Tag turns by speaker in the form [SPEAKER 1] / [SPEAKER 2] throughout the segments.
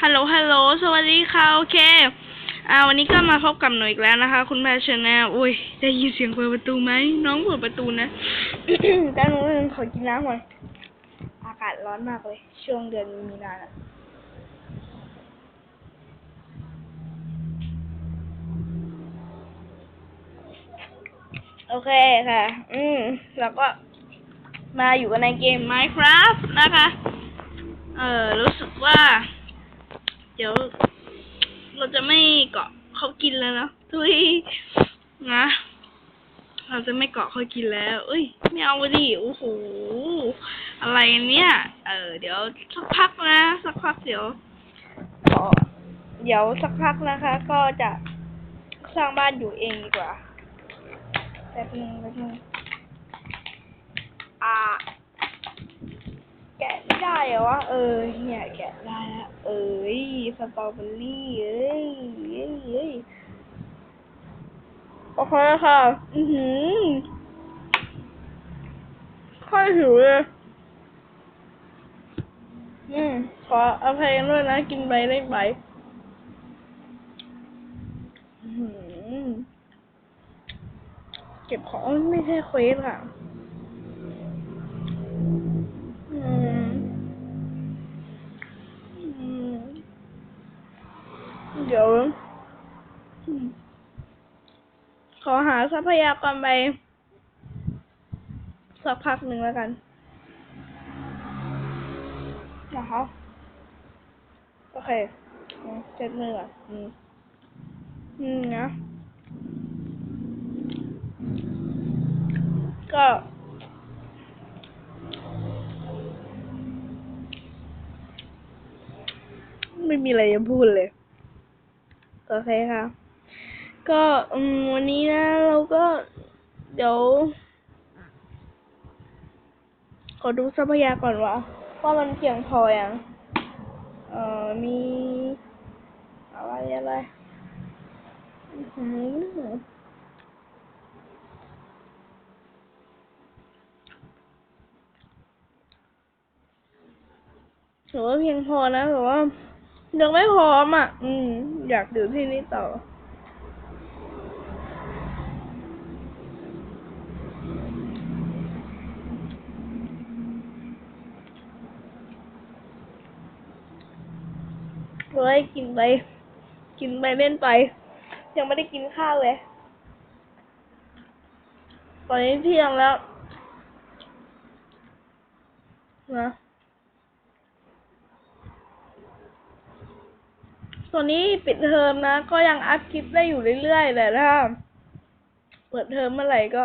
[SPEAKER 1] ฮัลโหล ฮัลโหล สวัสดีค่ะ โอเค อ่า วันนี้ก็มาพบกับหนูอีกแล้วนะคะ คุณแม่ชาแนลอุ้ย ได้ยินเสียงเปิดประตูไหม น้องเปิดประตูนะแต่หนูขอกินน้ำก่อน อากาศร้อนมากเลย ช่วงเดือนมีนาอะโอเคค่ะ อืม แล้วก็มาอยู่กันในเกม Minecraft นะคะ เออรู้สึกว่า เดี๋ยว เราจะไม่เกาะเขากินแล้วนะทุยนะเราจะไม่เกาะเขากินแล้ว เอ้ย ไม่เอาดิ โอ้โห อะไรเนี่ย เออ เดี๋ยวสักพักนะ สักพักเดี๋ยวขอเดี๋ยวสักพักนะคะ ก็จะสร้างบ้านอยู่เองดีกว่าแป๊บนึงแป๊บนึงอ่า แกะไม่ได้เหรอวะเออเนี่ยแกะได้ล้วเอ้ยสตรอเบอรี่เอ้ยเอ้ยเอ้ยโอเคค่ะอือหือค่อยหิวเลยอืมขออภัยด้วยนะ กินไปไปอื้อหือเก็บของไม่ใช่เควสค่ะ เดี๋ยวอืมขอหาทรัพยากรไปสักพักหนึ่งแล้วกันนะคะโอเคอืมเจ็ดมืออะอืมอืมนะก็ ไม่มีอะไรจะพูดเลยโอเคค่ะ ก็วันนี้นะ เราก็ เดี๋ยว ขอดูทรัพยากรว่าว่ามันเพียงพออย่างเอ่อมีอะไรอะไรอื้อหือถือว่าเพียงพอนะแต่ว่า ยังไม่พร้อมอะ อืม อยากอยู่ที่นี่ต่อ เฮ้ย กินไป กินไปเล่นไป ยังไม่ได้กินข้าวเลย ตอนนี้เที่ยงแล้ว นะ ตอนนี้ปิดเทอมนะ ก็ยังอัพคลิปได้อยู่เรื่อยๆแต่ถ้าเปิดเทอมเมื่อไหร่ก็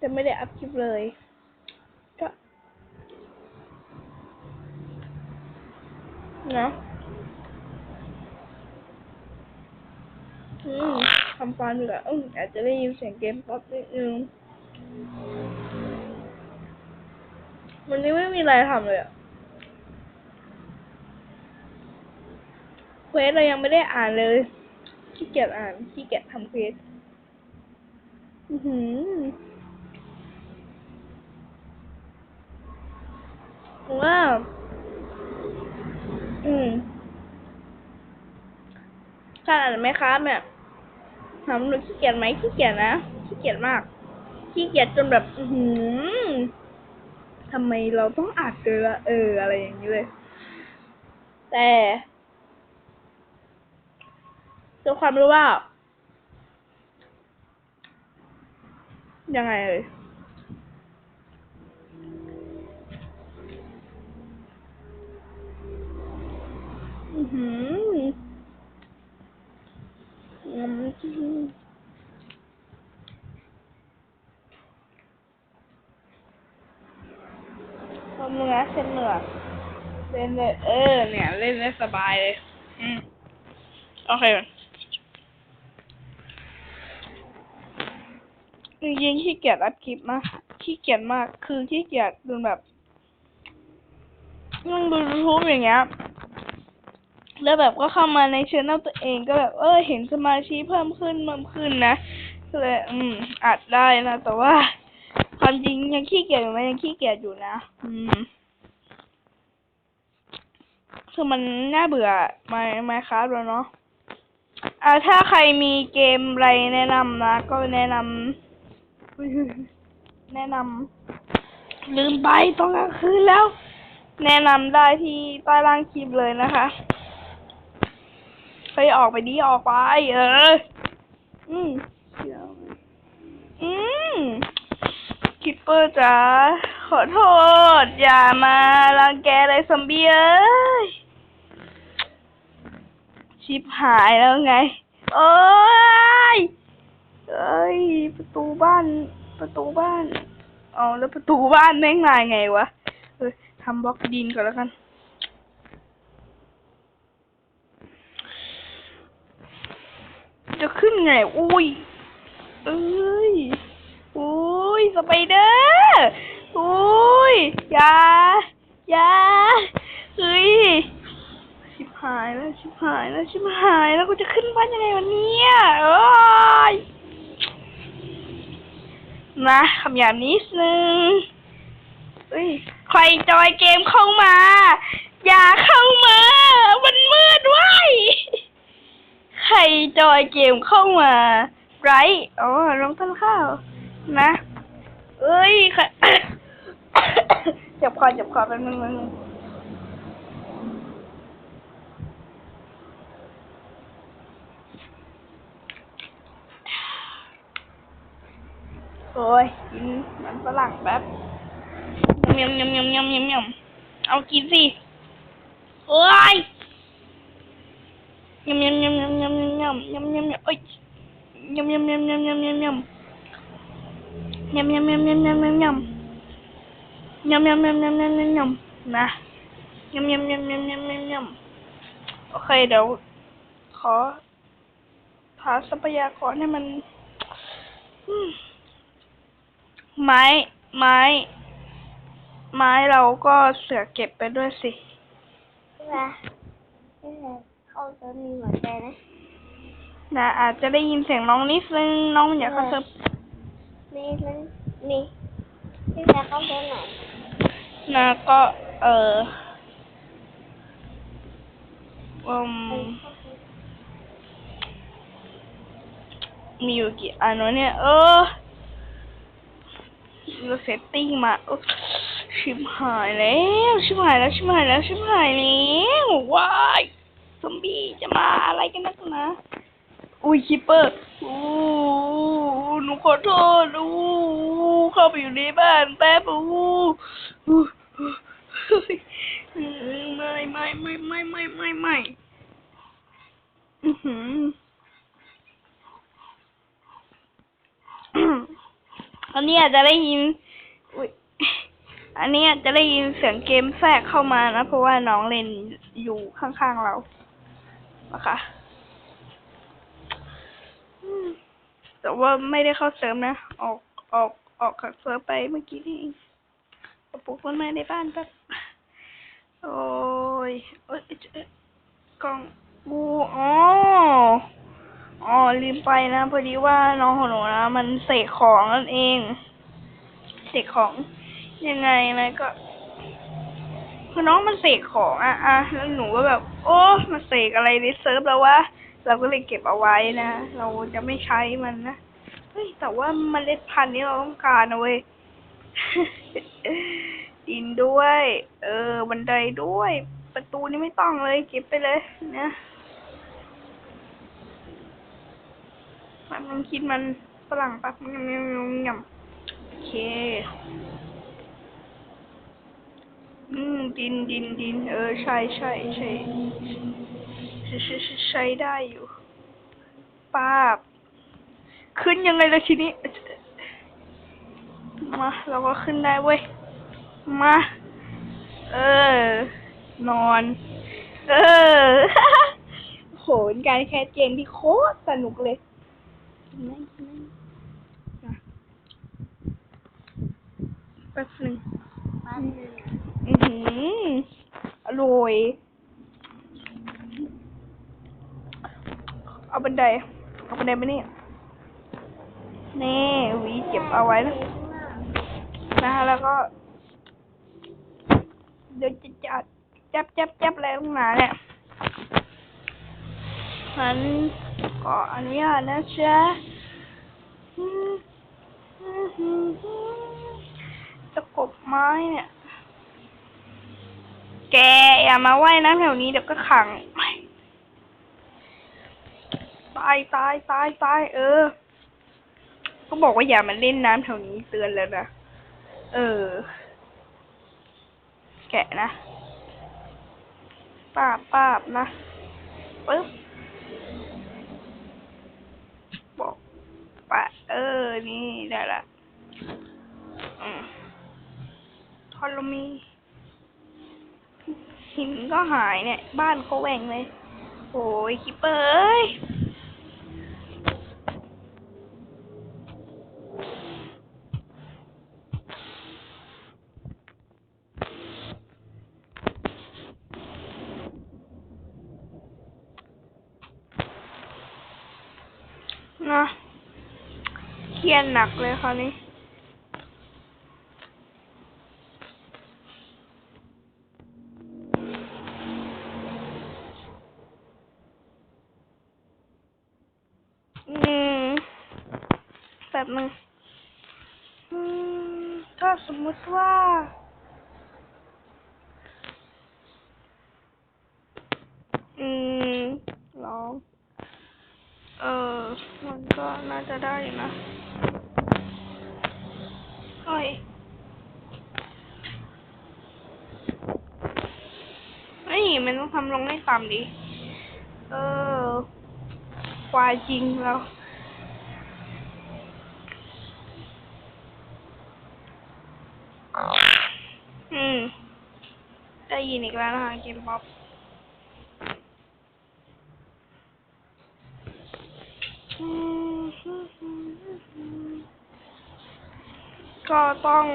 [SPEAKER 1] จะไม่ได้อัพคลิปเลย ก็นะอืมทำฟันดีกว่าอืมอาจจะได้ยินเสียงเกมป๊อปนิดนึงวันนี้ไม่มีอะไรทำเลยอะ ควสเรายังไม่ได้อ่านเลย ขี้เกียจอ่าน ขี้เกียจทำเควสอือหือว่า อืมการอ่านไหมครับเนี่ยถามหนูขี้เกียจไหมขี้เกียจนะ ขี้เกียจมาก ขี้เกียจจนแบบ อือหือทำไมเราต้องอ่านเจอเออ อะไรอย่างนี้เลย แต่ ด้วยความรู้ว่า ยังไงเลยอือหืออืมทำเนื้อเส้นเหนือเล่นเลยเออ เนี่ย เล่นได้สบายเลย อืม โอเคจ ริงๆขี้เกียจอัดคลิปมากขี้เกียจมาก คือขี้เกียจจนแบบนั่งดูยูทูบอย่างเงี้ยแล้วแบบก็เข้ามาในช่องตัวเองก็แบบ เออเห็นสมาชิกเพิ่มขึ้นเพิ่มขึ้นนะก็เลยอืมอัดได้นะแต่ว่าความจริงยังขี้เกียจอยู่ไหมยังขี้เกียจอยู่นะอืมคือมันน่าเบื่อมามาคราฟแล้วเนาะอ่าถ้าใครมีเกมอะไรแนะนำนะ ก็แนะนำ แนะนำลืมไปตอนกลางคืนแล้ว แนะนำได้ที่ใต้ล่างคลิปเลยนะคะไปออกไปดีออกไป เออ อืมเดี๋ยวอืมคิปเปอร์จ๋าขอโทษ อย่ามารังแกเลยซอมบี้เอ้ยชิบหายแล้วไงเอ้ย เอ้ย ประตูบ้าน ประตูบ้าน เอาแล้วประตูบ้านแม่งมาไงวะ เออทำบล็อกดินก่อนแล้วกัน จะขึ้นไง อุ้ย เอ้ย อุ้ย สไปเดอร์อุ้ยอย่ายาเฮ้ย ชิบหายแล้ว ชิบหายแล้ว ชิบหายแล้ว กูจะขึ้นบ้านยังไงวันนี้เอ้ย นะคำหยาบนิดนึงเฮ้ยใครจอยเกมเข้ามา อย่าเข้ามา มันมืดไว้ยใครจอยเกมเข้ามาไรอ๋อน้องต้นข้าว นะ เอ้ยค่ะ จับคอจับคอแป๊บนึงแป๊บนึง โอ้ยกินมันฝรั่งแป๊บยำยำยำยำยำยำเอากินสิโอ้ยยำยำยำยำยำยำยำยำยำยำโอ้ยยำยำยำยำยำยำยำยำยำยำยำยำยำยำยำยำยำยำยำนะยำยำยำยำยำยำยำโอเคเดี๋ยว ขอหาทรัพยากรให้มัน อืม ไม้ ไม้ ไม้เราก็เสือกเก็บไปด้วยสิ
[SPEAKER 2] ใช่ไหมใช่ไหมเขาจะมีหัวใจนะ
[SPEAKER 1] นะอาจจะได้ยินเสียงน้องนิดนึงน้องอยากกระเซิบ
[SPEAKER 2] มีมันมีที่แท้เขาเดินหน่อย
[SPEAKER 1] นะก็เอออืมมีอยู่กี่อันวะเนี่ยเออ เราเซตติ้งมาชิบหายแล้ว ชิบหายแล้ว ชิบหายแล้ว ชิบหายแล้วว้ายซอมบี้จะมาอะไรกันนักนะอุ้ยคิปเปอร์อู้หนูขอโทษอู้เข้าไปอยู่ในบ้านแป๊บอู้อู้ไม่ไม่ไม่ไม่ไม่ไม่ไม่อือหือ อันนี้อาจจะได้ยินอุ๊ยอันนี้อาจจะได้ยินเสียงเกมแทรกเข้ามานะ เพราะว่าน้องเล่นอยู่ข้างๆเรานะคะแต่ว่าไม่ได้เข้าเสริมนะ ออกออกออกจากเซิร์ฟไปเมื่อกี้นี่เองปปลูกต้นไม้ในบ้านแป๊บโอ้ยเอ้ยกล่องบูอ๋อ ลืมไปนะพอดีว่าน้องของหนูนะ มันเสกของนั่นเอง เสกของยังไงนะก็คือน้องมันเสกของอะอะแล้วหนูก็แบบ โอ้มาเสกอะไรในเซิร์ฟแล้ววะเราก็เลยเก็บเอาไว้นะเราจะไม่ใช้มันนะเฮ้ยแต่ว่าเมล็ดพันธุ์นี้เราต้องการนะเว้ยดินด้วย เออ บันไดด้วย ประตูนี่ไม่ต้องเลย เก็บไปเลยนะ มันมันคิดมันฝรั่งปักยำยำยำยำโอเค อืม ดินดินดิน เออ ใช่ใช่ใช่ใช่ใช่ใช่ใช้ได้อยู่ป้าบ ขึ้นยังไงล่ะทีนี้ มา เราก็ขึ้นได้เว้ย มา เออ นอน เออโหนการแคสเกมที่โคตรสนุกเลย กินไหมกินไหมแป๊บหนึ่งอือหืออร่อย เอาบันได เอาบันไดมานี่ นี่หวีเก็บเอาไว้นะ นะคะแล้วก็ เดี๋ยวจะจัดจับจับจับอะไรตรงไหนเนี่ย ฉันขออนุญาตนะจ๊ะตะกบไม้เนี่ย แกอย่ามาว่ายน้ำแถวนี้เดี๋ยวก็ขัง ตายตายตายตายเออ ก็บอกว่าอย่ามาเล่นน้ำแถวนี้เตือนแล้วนะ เออ แกะนะปาบปาบนะปึ๊บบอก ปะ เออ นี่ได้ละอืมทอลมีหินก็หายเนี่ย บ้านเขาแหว่งเลย โอ้ยคิปเปอร์เอ้ยนะ รียดหนักเลยคราวนี้อืมแบบนึงอืมถ้าสมมติว่า อืมลอง เออ มันก็น่าจะได้นะ เฮ้ยเฮ้ย มันต้องทำลงให้ต่ำดิ เออ ควายจริงแล้วอืม ได้ยินอีกแล้วนะคะเกมป๊อป ก็ต้อง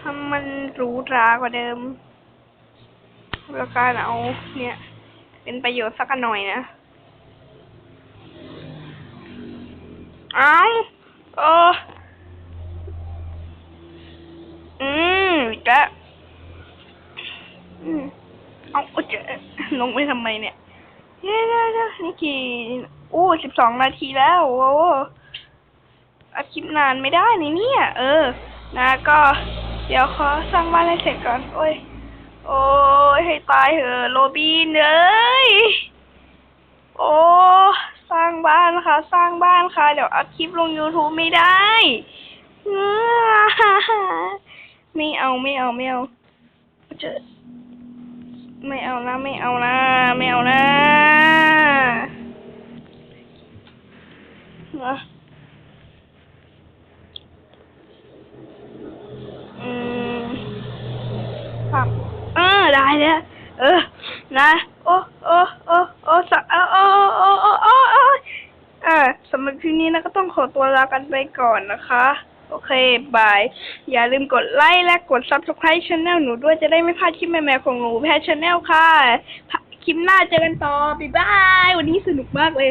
[SPEAKER 1] ทำมันหรูหรากว่าเดิมแล้วการเอาเนี่ย เป็นประโยชน์สักหน่อยนะ เอาเออ อืมอีกอืมเอาเอเจะลงไปทำไมเนี่ยเดี๋ยวๆนี่กี่อู้สิบสองนาทีแล้ว โอ้ คลิปนานไม่ได้นี่เนี่ย เออ นะ ก็ เดี๋ยวขอสร้างบ้านให้เสร็จก่อน โอ้ย โอ้ยให้ตายเหอะโรบินเอ้ย โอ้สร้างบ้านค่ะ สร้างบ้านค่ะ เดี๋ยวอัดคลิปลง YouTube ไม่ได้เออไม่เอาไม่เอาไม่เอาเจอไม่เอานะไม่เอานะไม่เอานะนะ ออได้แล้วเออ นะ โอ้โอ้โอ้โอ้สักโอ้โอ้โอ้โอ้โอ้โอ้อ่าสำหรับคลิปนี้นะก็ต้องขอตัวลากันไปก่อนนะคะ โอเค บาย อย่าลืมกดไลค์และกด subscribe channel หนูด้วยจะได้ไม่พลาดคลิปใหม่ๆของหนูแพช channel ค่ะ คลิปหน้าเจอกันต่อ บ๊ายบาย วันนี้สนุกมากเลย